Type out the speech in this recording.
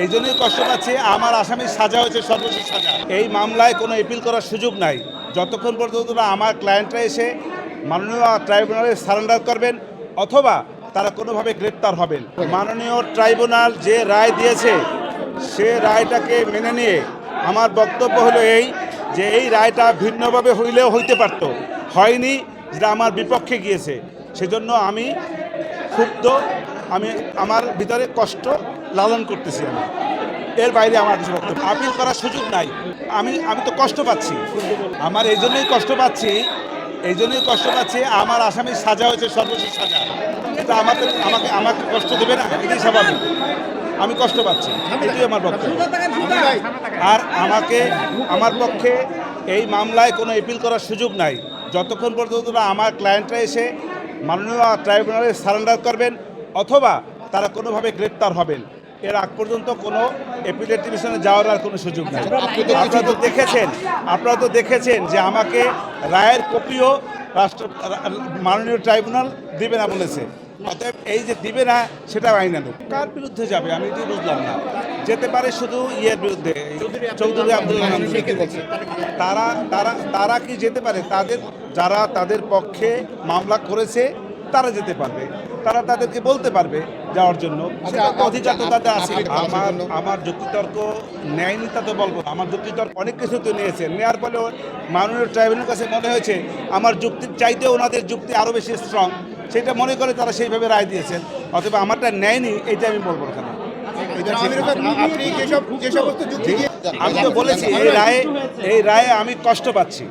এই জন্যই কষ্ট পাচ্ছি, আমার আসামির সাজা হয়েছে সর্বশেষ সাজা। এই মামলায় কোনো এপিল করার সুযোগ নাই। যতক্ষণ পর্যন্ত না আমার ক্লায়েন্টরা এসে মাননীয় ট্রাইব্যুনালে সারেন্ডার করবেন, অথবা তারা কোনোভাবে গ্রেপ্তার হবেন। মাননীয় ট্রাইব্যুনাল যে রায় দিয়েছে, সে রায়টাকে মেনে নিয়ে আমার বক্তব্য হলো এই যে এই রায়টা ভিন্নভাবে হইলেও হইতে পারত। হয়নি, যেটা আমার বিপক্ষে গিয়েছে। সেজন্য আমি ক্ষুব্ধ, আমি আমার ভিতরে কষ্ট লালন করতেছি আমি। এর বাইরে আমার কিছু বক্তব্য আপিল করার সুযোগ নাই। আমি আমি তো কষ্ট পাচ্ছি। আমার এই জন্যই কষ্ট পাচ্ছি, এই জন্যই কষ্ট পাচ্ছি, আমার আসামির সাজা হয়েছে সর্বশেষ সাজা। এটা আমাকে আমাকে আমাকে কষ্ট দেবে না? এটাই স্বাভাবিক। আমি কষ্ট পাচ্ছি। এটাই আমার বক্তব্য। আর আমাকে, আমার পক্ষে এই মামলায় কোনো এপিল করার সুযোগ নাই। যতক্ষণ পর্যন্ত আমার ক্লায়েন্টরা এসে মাননীয় ট্রাইব্যুনালে সারেন্ডার করবেন, অথবা তারা কোনোভাবে গ্রেপ্তার হবেন। এর আগ পর্যন্ত কোনো এপিলেট ডিভিশনে যাওয়ার আর কোনো সুযোগ নেই। আপনারা তো দেখেছেন আপনারা তো দেখেছেন যে আমাকে রায়ের কপিও রাষ্ট্র মাননীয় ট্রাইব্যুনাল দিবে না বলেছে। অতএব এই যে দিবে না সেটা আইনানুক কার বিরুদ্ধে যাবে আমি এটি বুঝলাম না। যেতে পারে শুধু ইয়ের বিরুদ্ধে চৌধুরী আব্দুল্লাহ তারা তারা তারা কি যেতে পারে? তাদের যারা তাদের পক্ষে মামলা করেছে তারা যেতে পারবে। তারা তাদেরকে বলতে পারবে যাওয়ার জন্য। সেটা অধিকার তো তাদের আছে। আমার আমার যুক্তিতর্ক নেয়নি তা তো বলব আমার যুক্তিতর্ক অনেক কিছু তো নিয়েছে। নেওয়ার ফলে মাননীয় ট্রাইব্যুনালের কাছে মনে হয়েছে আমার যুক্তির চাইতে ওনাদের যুক্তি আরও বেশি স্ট্রং সেটা মনে করে তারা সেইভাবে রায় দিয়েছেন। অথবা আমারটা নেয়নি এটা আমি বলব না আমি তো বলেছি এই রায়ে এই রায়ে আমি কষ্ট পাচ্ছি।